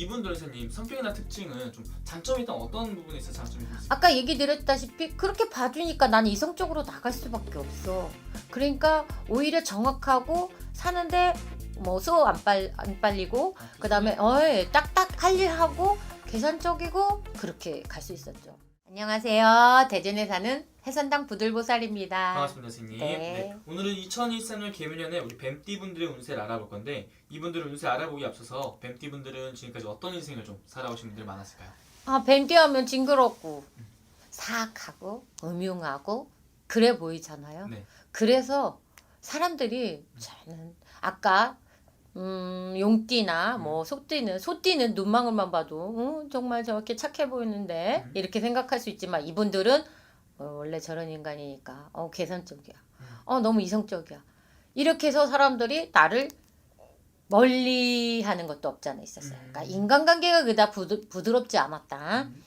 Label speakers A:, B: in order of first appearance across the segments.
A: 이분 들 선생님 성격이나 특징은 좀 장점이 있다면 어떤 부분에 있어 장점이 좀 있을까요?
B: 아까 얘기 드렸다시피 그렇게 봐주니까 난 이성적으로 나갈 수밖에 없어. 그러니까 오히려 정확하고 사는데 뭐 수호 안, 빨, 안 빨리고
A: 아,
B: 그다음에 어이 딱딱 할 일 하고 계산적이고 그렇게 갈 수 있었죠. 안녕하세요. 대전에 사는 해선당 부들보살입니다.
A: 반갑습니다 선생님
B: 네.
A: 네, 오늘은 2023년 개묘년에 우리 뱀띠분들의 운세를 알아볼 건데 이분들의 운세 알아보기 앞서서 뱀띠분들은 지금까지 어떤 인생을 좀 살아오신 분들 많았을까요?
B: 아 뱀띠하면 징그럽고 사악하고 음흉하고 그래 보이잖아요.
A: 네.
B: 그래서 사람들이 저는 아까 음, 용띠나 뭐 소띠는 소띠는 눈망울만 봐도 어, 정말 저렇게 착해 보이는데
A: 음.
B: 이렇게 생각할 수 있지만 이분들은 어, 원래 저런 인간이니까 어 계산적이야.
A: 음.
B: 어 너무 이성적이야. 이렇게 해서 사람들이 나를 멀리 하는 것도 없잖아 있었어요. 그러니까
A: 음.
B: 인간관계가 그다 부드, 부드럽지 않았다.
A: 음.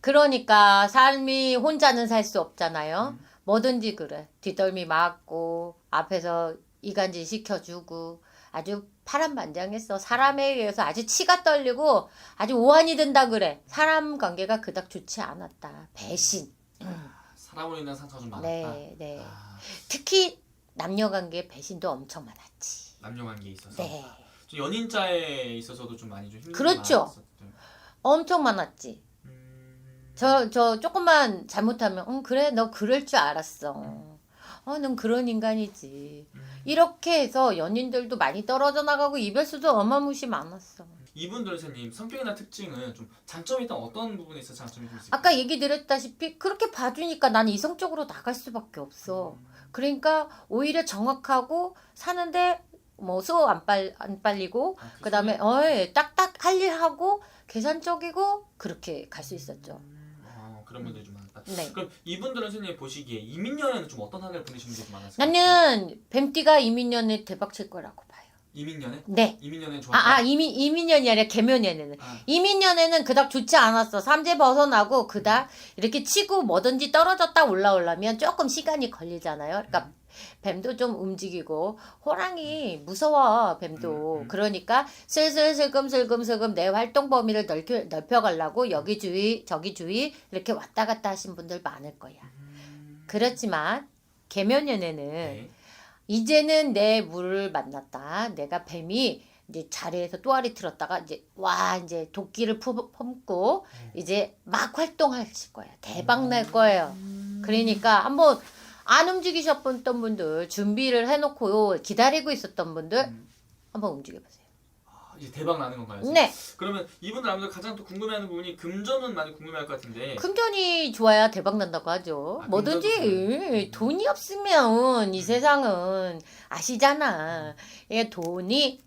B: 그러니까 삶이 혼자는 살 수 없잖아요.
A: 음.
B: 뭐든지 그래. 뒷덜미 맞고 앞에서 이간질 시켜주고 아주 파란만장했어. 사람에 의해서 아주 치가 떨리고 아주 오한이 든다 그래. 사람 관계가 그닥 좋지 않았다. 배신.
A: 살아오는 인한 상처가 좀 많았다
B: 네, 네.
A: 아,
B: 특히 남녀 관계 배신도 엄청 많았지.
A: 남녀 관계에 있어서
B: 네.
A: 좀 연인자에 있어서도 좀 많이 좀 힘든 게
B: 그렇죠.
A: 많았었죠.
B: 엄청 많았지.
A: 음...
B: 저, 저 조금만 잘못하면, 응, 그래, 너 그럴 줄 알았어. 어, 넌 그런 인간이지.
A: 음.
B: 이렇게 해서 연인들도 많이 떨어져 나가고 이별수도 어마무시 많았어.
A: 이분들 선생님 성격이나 특징은 좀 장점이 있다면 어떤 부분에 있어 장점이 좀 있을까요?
B: 아까 얘기 드렸다시피 그렇게 봐주니까 난 이성적으로 나갈 수밖에 없어.
A: 음.
B: 그러니까 오히려 정확하고 사는데 뭐 수호 안, 빨, 안 빨리고
A: 아,
B: 그 다음에 어이 딱딱 할 일 하고 계산적이고 그렇게 갈 수 있었죠.
A: 음, 아, 그런 분들이 좀.
B: 네.
A: 그럼 이분들은 선생님 보시기에 이민년에는 좀 어떤 한 해를 보내신 분들이 많았을까요?
B: 나는 뱀띠가 이민년에 대박 칠 거라고 봐요.
A: 이민년에?
B: 네.
A: 이민년에 좋았다.
B: 아, 아 이민, 이민년이 아니라 개면년에는.
A: 아,
B: 이민년에는 그닥 좋지 않았어. 삼재 벗어나고 그닥 이렇게 치고 뭐든지 떨어졌다 올라오려면 조금 시간이 걸리잖아요. 그러니까 뱀도 좀 움직이고 호랑이 무서워 뱀도
A: 음, 음.
B: 그러니까 슬슬 슬금슬금 슬금 내 활동 범위를 넓혀 넓혀가려고 여기 주위 저기 주위 이렇게 왔다 갔다 하신 분들 많을 거야.
A: 음,
B: 그렇지만 개면년에는
A: 네.
B: 이제는 내 물을 만났다. 내가 뱀이 이제 자리에서 또아리 틀었다가 이제 와 이제 도끼를 품- 품고 이제 막 활동하실 거야. 대박 날 거예요. 그러니까 한번 안 움직이셨던 분들 준비를 해놓고 기다리고 있었던 분들
A: 음,
B: 한번 움직여보세요.
A: 아, 이제 대박 나는 건가요? 지금?
B: 네,
A: 그러면 이분들 아무래도 가장 또 궁금해하는 부분이 금전은 많이 궁금해할 것 같은데.
B: 금전이 좋아야 대박 난다고 하죠.
A: 아,
B: 뭐든지
A: 금전도 좋아요.
B: 돈이 없으면 이 세상은 아시잖아. 이게 돈이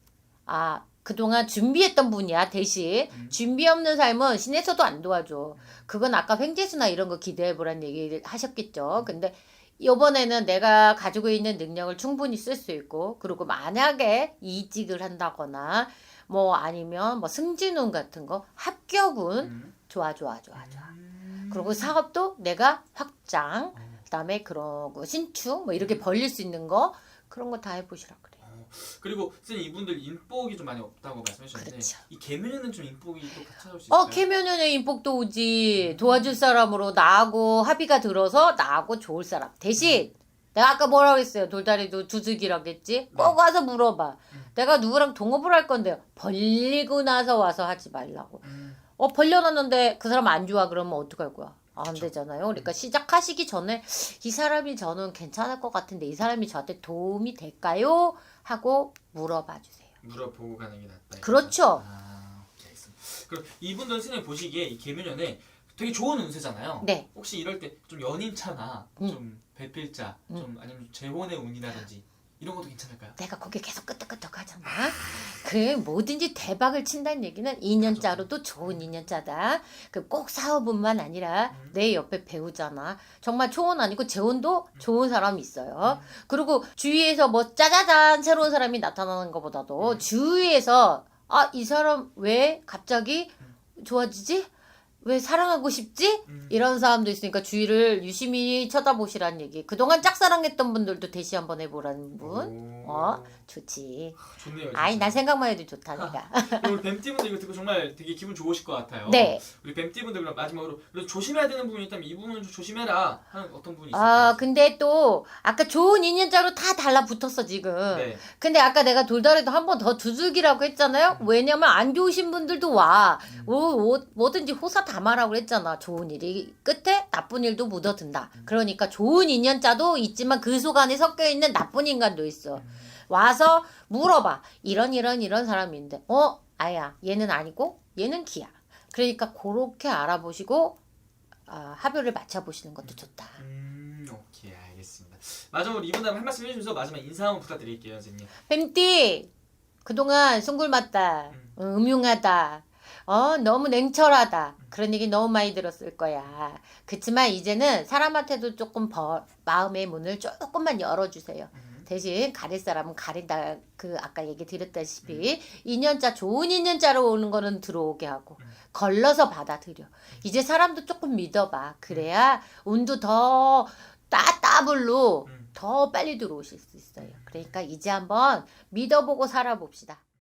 B: 아 그동안 준비했던 분이야 대신
A: 음.
B: 준비 없는 삶은 신에서도 안 도와줘. 그건 아까 횡재수나 이런 거 기대해 보란 얘기를 하셨겠죠. 근데 이번에는 내가 가지고 있는 능력을 충분히 쓸 수 있고 그리고 만약에 이직을 한다거나 뭐 아니면 뭐 승진운 같은 거 합격은
A: 음.
B: 좋아 좋아 좋아 좋아.
A: 음.
B: 그리고 사업도 내가 확장,
A: 어,
B: 그다음에 그런 거 신축 뭐 이렇게 벌릴 수 있는 거 그런 거 다 해보시라 그래.
A: 어, 그리고 선생님 이분들 인복이 좀 많이 없다고 말씀해 주셨는데
B: 그렇죠.
A: 이 개묘에는 좀 인복이 또 찾아올 수 있을까요?
B: 어, 캐면연에 인복도 오지. 도와줄 사람으로 나하고 합의가 들어서 나하고 좋을 사람. 대신 내가 아까 뭐라고 했어요? 돌다리도 두둑이라겠지? 꼭 와서 물어봐.
A: 음.
B: 내가 누구랑 동업을 할 건데요. 벌리고 나서 와서 하지 말라고.
A: 음,
B: 어, 벌려놨는데 그 사람 안 좋아 그러면 어떡할 거야? 안. 되잖아요. 그러니까 시작하시기 전에 이 사람이 저는 괜찮을 것 같은데 이 사람이 저한테 도움이 될까요? 하고 물어봐 주세요.
A: 물어보고 가는 게 낫다.
B: 그렇죠.
A: 아, 오케이, 알겠습니다. 그럼 이분들은 선생님 보시기에 이 개묘년에 되게 좋은 운세잖아요.
B: 네.
A: 혹시 이럴 때 좀 연인차나
B: 음.
A: 좀 배필자, 좀 아니면 재혼의 운이라든지 이런 것도 괜찮을까요?
B: 내가 거기 계속 끄떡끄떡 하잖아. 그 뭐든지 대박을 친다는 얘기는 2년짜로도 좋은 2년짜다. 그 꼭 사업뿐만 아니라
A: 음.
B: 내 옆에 배우잖아. 정말 초혼 아니고 재혼도 좋은 사람이 있어요. 그리고 주위에서 뭐 짜자잔 새로운 사람이 나타나는 것보다도
A: 음.
B: 주위에서 아 이 사람 왜 갑자기 좋아지지? 왜 사랑하고 싶지?
A: 음.
B: 이런 사람도 있으니까 주위를 유심히 쳐다보시라는 얘기. 그동안 짝사랑했던 분들도 대시 한번 해보라는 분.
A: 오.
B: 어? 좋지.
A: 좋네요.
B: 아이,
A: 진짜.
B: 난 생각만 해도 좋다, 내가.
A: 우리 뱀띠분들 이거 듣고 정말 되게 기분 좋으실 것 같아요.
B: 네.
A: 우리 뱀띠분들 그럼 마지막으로 그래도 조심해야 되는 부분이 있다면 이 부분은 좀 조심해라 하는 어떤 부분이 있을까요?
B: 아, 근데 또, 아까 좋은 인연자로 다 달라붙었어, 지금.
A: 네.
B: 근데 아까 내가 돌다리도 한 번 더 두들기라고 했잖아요? 왜냐면 안 좋으신 분들도 와. 뭐, 뭐, 뭐든지 호사 담아라고 했잖아. 좋은 일이 끝에 나쁜 일도 묻어든다. 그러니까 좋은 인연자도 있지만 그 속 안에 섞여 있는 나쁜 인간도 있어. 와서 물어봐. 이런 이런 이런 사람인데, 어, 아야, 얘는 아니고 얘는 기야. 그러니까 그렇게 알아보시고 아, 합의를 맞춰보시는 것도 좋다.
A: 음, 오케이 알겠습니다. 마지막으로 이분들 한 말씀 해주면서 마지막 인사 한번 부탁드릴게요, 선생님.
B: 뱀띠 그동안 송글맞다
A: 음.
B: 어, 음흉하다 어 너무 냉철하다 그런 얘기 너무 많이 들었을 거야 그치만 이제는 사람한테도 조금 벌, 마음의 문을 조금만 열어주세요
A: 음.
B: 대신 가릴 사람은 가린다 그 아까 얘기 드렸다시피 인연자 좋은 인연자로 오는 거는 들어오게 하고
A: 음.
B: 걸러서 받아들여 이제 사람도 조금 믿어봐 그래야 운도 더 따따블로
A: 음.
B: 더 빨리 들어오실 수 있어요. 그러니까 이제 한번 믿어보고 살아봅시다.